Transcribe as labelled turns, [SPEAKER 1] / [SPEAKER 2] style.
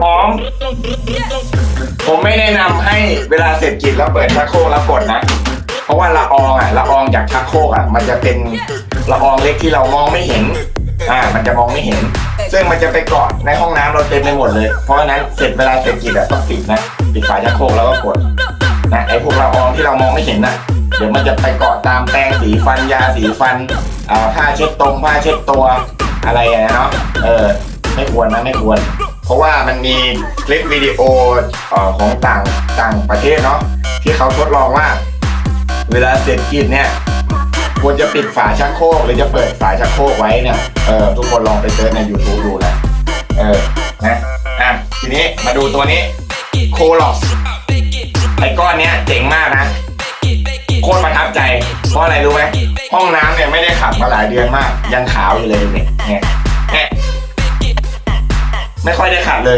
[SPEAKER 1] พร้อม ผมไม่แนะนำให้เวลาเสร็จกิจแล้วเปิดชักโครกแล้วกดนะ เพราะว่าละอองอะละอองจากชักโครกอะ มันจะเป็นละอองเล็กที่เรามองไม่เห็น อ่า มันจะมองไม่เห็น ซึ่งมันจะไปเกาะในห้องน้ำเราเต็มไปหมดเลย เพราะฉะนั้นเสร็จเวลาเสร็จกิจอะต้องปิดนะปิดฝาชักโครกแล้วก็กดนะไอ้พวกละอองที่เรามองไม่เห็นน่ะเดี๋ยวมันจะไปเกาะตามแปรงสีฟันยาสีฟันอ่าผ้าเช็ดตรงผ้าเช็ดตัวอะไรอย่างเนาะเออไม่ควรนะไม่ควร เพราะว่ามันมีคลิปวิดีโอของต่างต่างประเทศเนาะที่เขาทดลองว่า เวลาเสร็จกินเนี่ยควรจะปิดฝาชักโครกหรือจะเปิดฝาชักโครกไว้เนี่ยเออทุกคนลองไปเซิร์ชใน YouTube ดูนะเออนะอะทีนี้มาดูตัวนี้โคลอสไอ้ก้อนเนี้ยเจ๋งมากนะโคตรประทับใจ เพราะอะไรรู้ไหมห้องน้ำเนี่ยไม่ได้ขับมาหลายเดือนมาก ยังขาวอยู่เลยเนี่ยเนี่ย ไม่ค่อยได้ขัดเลย